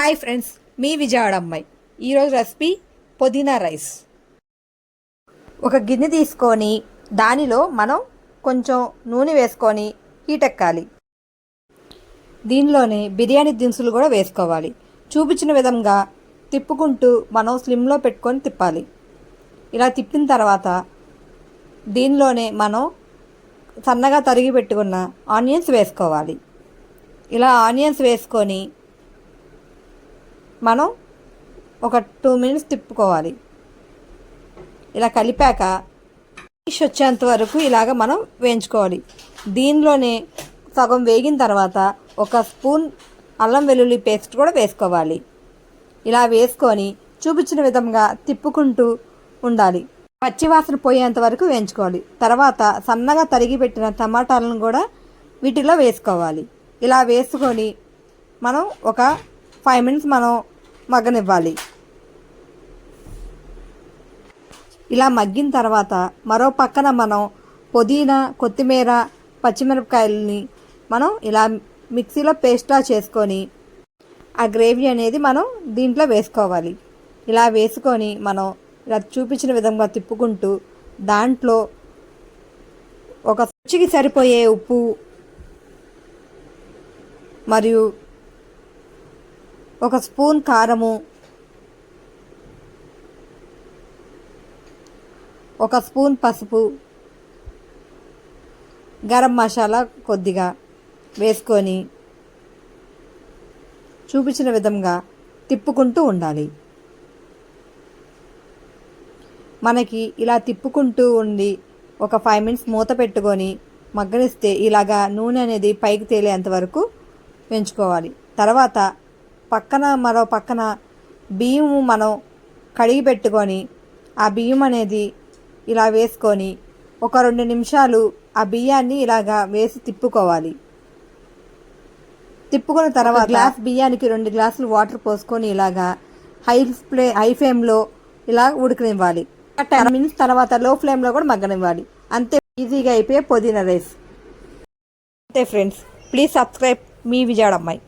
Hi friends మీ విజయవాడ అమ్మాయి ఈరోజు recipe పుదీనా రైస్. ఒక గిన్నె తీసుకొని దానిలో మనం కొంచెం నూనె వేసుకొని హీట్ ఎక్కాలి. దీనిలోనే బిర్యానీ దినుసులు కూడా వేసుకోవాలి. చూపించిన విధంగా తిప్పుకుంటూ మనం స్లిమ్లో పెట్టుకొని తిప్పాలి. ఇలా తిప్పిన తర్వాత దీనిలోనే మనం సన్నగా తరిగి పెట్టుకున్న ఆనియన్స్ వేసుకోవాలి. ఇలా ఆనియన్స్ వేసుకొని మనం ఒక టూ మినిట్స్ తిప్పుకోవాలి. ఇలా కలిపాక ఫిష్ వచ్చేంత వరకు ఇలాగ మనం వేయించుకోవాలి. దీనిలోనే సగం వేగిన తర్వాత ఒక స్పూన్ అల్లం వెల్లుల్లి పేస్ట్ కూడా వేసుకోవాలి. ఇలా వేసుకొని చూపించిన విధంగా తిప్పుకుంటూ ఉండాలి. పచ్చివాసన పోయేంత వరకు వేయించుకోవాలి. తర్వాత సన్నగా తరిగి పెట్టిన టమాటాలను కూడా వీటిలో వేసుకోవాలి. ఇలా వేసుకొని మనం ఒక ఫైవ్ మినిట్స్ మనం మగ్గనివ్వాలి. ఇలా మగ్గిన తర్వాత మరో పక్కన మనం పుదీనా కొత్తిమీర పచ్చిమిరపకాయలని మనం ఇలా మిక్సీలో పేస్ట్లా చేసుకొని ఆ గ్రేవీ అనేది మనం దీంట్లో వేసుకోవాలి. ఇలా వేసుకొని మనం ఇలా చూపించిన విధంగా తిప్పుకుంటూ దాంట్లో ఒక రుచికి సరిపోయే ఉప్పు మరియు ఒక స్పూన్ కారము ఒక స్పూన్ పసుపు గరం మసాలా కొద్దిగా వేసుకొని చూపించిన విధంగా తిప్పుకుంటూ ఉండాలి. మనకి ఇలా తిప్పుకుంటూ ఉండి ఒక ఫైవ్ మినిట్స్ మూత పెట్టుకొని మగ్గనిస్తే ఇలాగా నూనె అనేది పైకి తేలేంత వరకు పెంచుకోవాలి. తర్వాత పక్కన మరో పక్కన బియ్యం మనం కడిగి పెట్టుకొని ఆ బియ్యం అనేది ఇలా వేసుకొని ఒక రెండు నిమిషాలు ఆ బియ్యాన్ని ఇలాగా వేసి తిప్పుకోవాలి. తిప్పుకున్న తర్వాత గ్లాస్ బియ్యానికి రెండు గ్లాసులు వాటర్ పోసుకొని ఇలాగా హై ఫ్లే హై ఫ్లేమ్లో ఇలా ఉడకనివ్వాలి. టెన్ మినిట్స్ తర్వాత లో ఫ్లేమ్లో కూడా మగ్గనివ్వాలి. అంతే ఈజీగా అయిపోయే పుదీనా రైస్. అంతే ఫ్రెండ్స్ ప్లీజ్ సబ్స్క్రైబ్ మీ విజయవాడ అమ్మాయి.